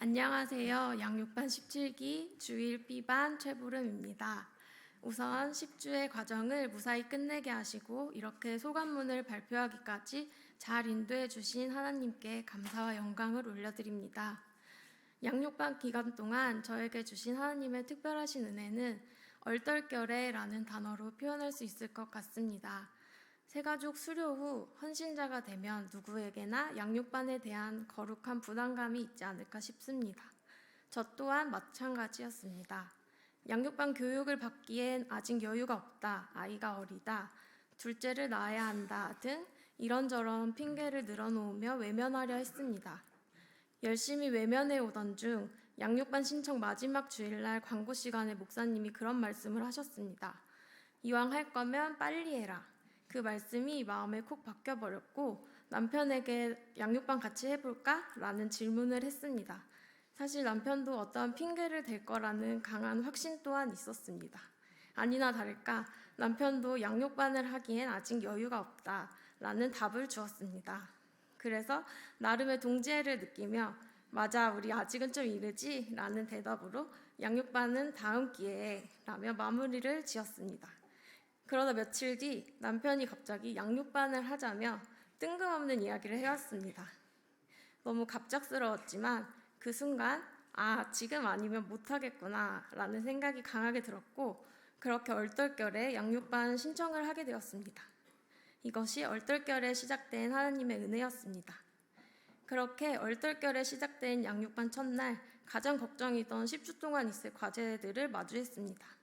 안녕하세요. 양육반 17기 주일 B반 최보름입니다. 우선 10주의 과정을 무사히 끝내게 하시고 이렇게 소감문을 발표하기까지 잘 인도해 주신 하나님께 감사와 영광을 올려드립니다. 양육반 기간 동안 저에게 주신 하나님의 특별하신 은혜는 얼떨결에라는 단어로 표현할 수 있을 것 같습니다. 새가족 수료 후 헌신자가 되면 누구에게나 양육반에 대한 거룩한 부담감이 있지 않을까 싶습니다. 저 또한 마찬가지였습니다. 양육반 교육을 받기엔 아직 여유가 없다, 아이가 어리다, 둘째를 낳아야 한다 등 이런저런 핑계를 늘어놓으며 외면하려 했습니다. 열심히 외면해 오던 중 양육반 신청 마지막 주일날 광고 시간에 목사님이 그런 말씀을 하셨습니다. 이왕 할 거면 빨리 해라. 그 말씀이 마음에 콕 박혀 버렸고 남편에게 양육반 같이 해볼까? 라는 질문을 했습니다. 사실 남편도 어떠한 핑계를 댈 거라는 강한 확신 또한 있었습니다. 아니나 다를까 남편도 양육반을 하기엔 아직 여유가 없다 라는 답을 주었습니다. 그래서 나름의 동지애를 느끼며 맞아 우리 아직은 좀 이르지 라는 대답으로 양육반은 다음 기회에 라며 마무리를 지었습니다. 그러다 며칠 뒤 남편이 갑자기 양육반을 하자며 뜬금없는 이야기를 해왔습니다. 너무 갑작스러웠지만 그 순간 아 지금 아니면 못하겠구나 라는 생각이 강하게 들었고 그렇게 얼떨결에 양육반 신청을 하게 되었습니다. 이것이 얼떨결에 시작된 하나님의 은혜였습니다. 그렇게 얼떨결에 시작된 양육반 첫날 가장 걱정이던 10주 동안 있을 과제들을 마주했습니다.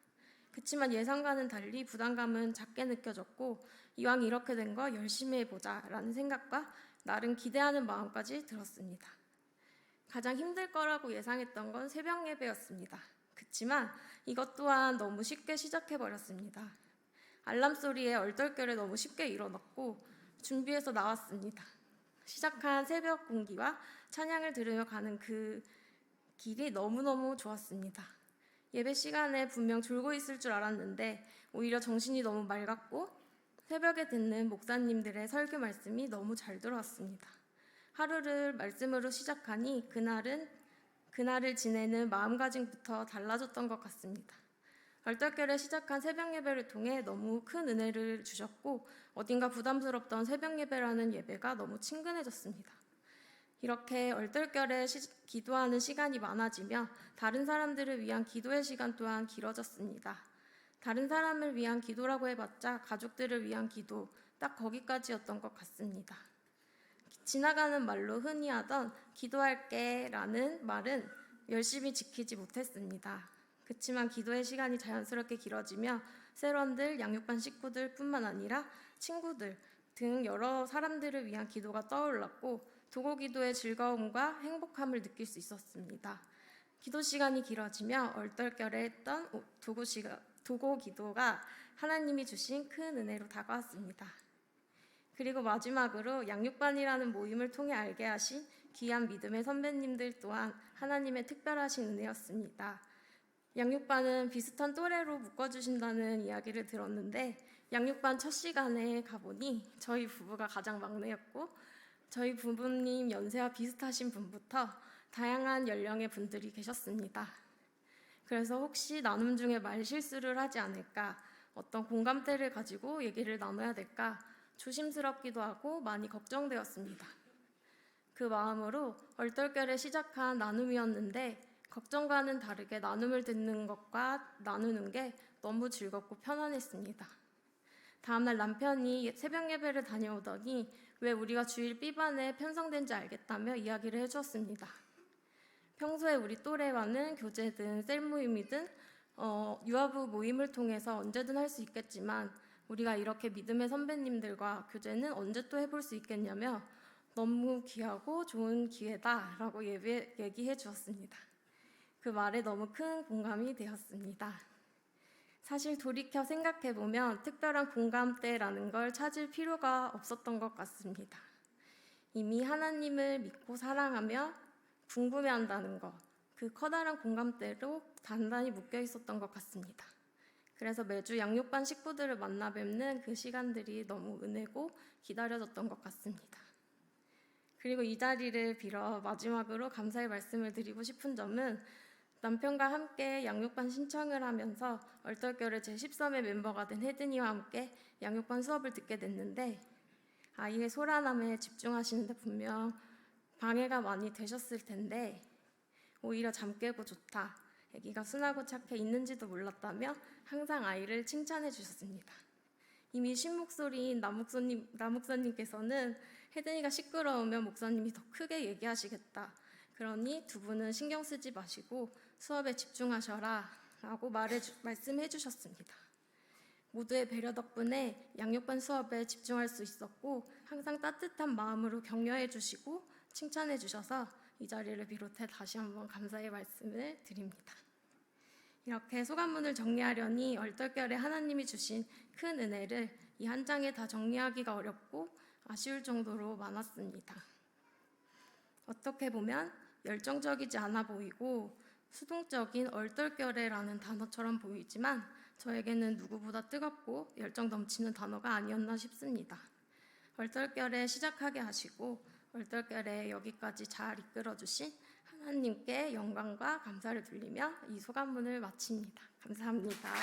그치만 예상과는 달리 부담감은 작게 느껴졌고 이왕 이렇게 된 거 열심히 해보자 라는 생각과 나름 기대하는 마음까지 들었습니다. 가장 힘들 거라고 예상했던 건 새벽 예배였습니다. 그치만 이것 또한 너무 쉽게 시작해버렸습니다. 알람 소리에 얼떨결에 너무 쉽게 일어났고 준비해서 나왔습니다. 시작한 새벽 공기와 찬양을 들으며 가는 그 길이 너무너무 좋았습니다. 예배 시간에 분명 졸고 있을 줄 알았는데 오히려 정신이 너무 맑았고 새벽에 듣는 목사님들의 설교 말씀이 너무 잘 들어왔습니다. 하루를 말씀으로 시작하니 그날은 그날을 지내는 마음가짐부터 달라졌던 것 같습니다. 얼떨결에 시작한 새벽 예배를 통해 너무 큰 은혜를 주셨고 어딘가 부담스럽던 새벽 예배라는 예배가 너무 친근해졌습니다. 이렇게 얼떨결에 시, 기도하는 시간이 많아지며 다른 사람들을 위한 기도의 시간 또한 길어졌습니다. 다른 사람을 위한 기도라고 해봤자 가족들을 위한 기도 딱 거기까지였던 것 같습니다. 지나가는 말로 흔히 하던 기도할게 라는 말은 열심히 지키지 못했습니다. 그치만 기도의 시간이 자연스럽게 길어지며 세런들, 양육반 식구들 뿐만 아니라 친구들 등 여러 사람들을 위한 기도가 떠올랐고 도고 기도의 즐거움과 행복함을 느낄 수 있었습니다. 기도 시간이 길어지며 얼떨결에 했던 도고, 시가, 도고 기도가 하나님이 주신 큰 은혜로 다가왔습니다. 그리고 마지막으로 양육반이라는 모임을 통해 알게 하신 귀한 믿음의 선배님들 또한 하나님의 특별하신 은혜였습니다. 양육반은 비슷한 또래로 묶어주신다는 이야기를 들었는데 양육반 첫 시간에 가보니 저희 부부가 가장 막내였고 저희 부부님 연세와 비슷하신 분부터 다양한 연령의 분들이 계셨습니다. 그래서 혹시 나눔 중에 말 실수를 하지 않을까 어떤 공감대를 가지고 얘기를 나눠야 될까 조심스럽기도 하고 많이 걱정되었습니다. 그 마음으로 얼떨결에 시작한 나눔이었는데 걱정과는 다르게 나눔을 듣는 것과 나누는 게 너무 즐겁고 편안했습니다. 다음날 남편이 새벽 예배를 다녀오더니 왜 우리가 주일 B반에 편성된지 알겠다며 이야기를 해주었습니다. 평소에 우리 또래와는 교제든 셀 모임이든 어, 유아부 모임을 통해서 언제든 할 수 있겠지만 우리가 이렇게 믿음의 선배님들과 교제는 언제 또 해볼 수 있겠냐며 너무 귀하고 좋은 기회다라고 얘기해 주었습니다. 그 말에 너무 큰 공감이 되었습니다. 사실 돌이켜 생각해보면 특별한 공감대라는 걸 찾을 필요가 없었던 것 같습니다. 이미 하나님을 믿고 사랑하며 궁금해한다는 것, 그 커다란 공감대로 단단히 묶여 있었던 것 같습니다. 그래서 매주 양육반 식구들을 만나 뵙는 그 시간들이 너무 은혜고 기다려졌던 것 같습니다. 그리고 이 자리를 빌어 마지막으로 감사의 말씀을 드리고 싶은 점은 남편과 함께 양육반 신청을 하면서 얼떨결에 제13회 멤버가 된 혜든이와 함께 양육반 수업을 듣게 됐는데 아이의 소란함에 집중하시는데 분명 방해가 많이 되셨을 텐데 오히려 잠 깨고 좋다. 아기가 순하고 착해 있는지도 몰랐다며 항상 아이를 칭찬해 주셨습니다. 이미 신목소리인 남목사님, 남목사님께서는 혜든이가 시끄러우면 목사님이 더 크게 얘기하시겠다. 그러니 두 분은 신경 쓰지 마시고 수업에 집중하셔라 라고 말해 주, 말씀해 주셨습니다. 모두의 배려 덕분에 양육반 수업에 집중할 수 있었고 항상 따뜻한 마음으로 격려해 주시고 칭찬해 주셔서 이 자리를 비롯해 다시 한번 감사의 말씀을 드립니다. 이렇게 소감문을 정리하려니 얼떨결에 하나님이 주신 큰 은혜를 이 한 장에 다 정리하기가 어렵고 아쉬울 정도로 많았습니다. 어떻게 보면 열정적이지 않아 보이고 수동적인 얼떨결에라는 단어처럼 보이지만 저에게는 누구보다 뜨겁고 열정 넘치는 단어가 아니었나 싶습니다. 얼떨결에 시작하게 하시고 얼떨결에 여기까지 잘 이끌어 주신 하나님께 영광과 감사를 돌리며 이 소감문을 마칩니다. 감사합니다.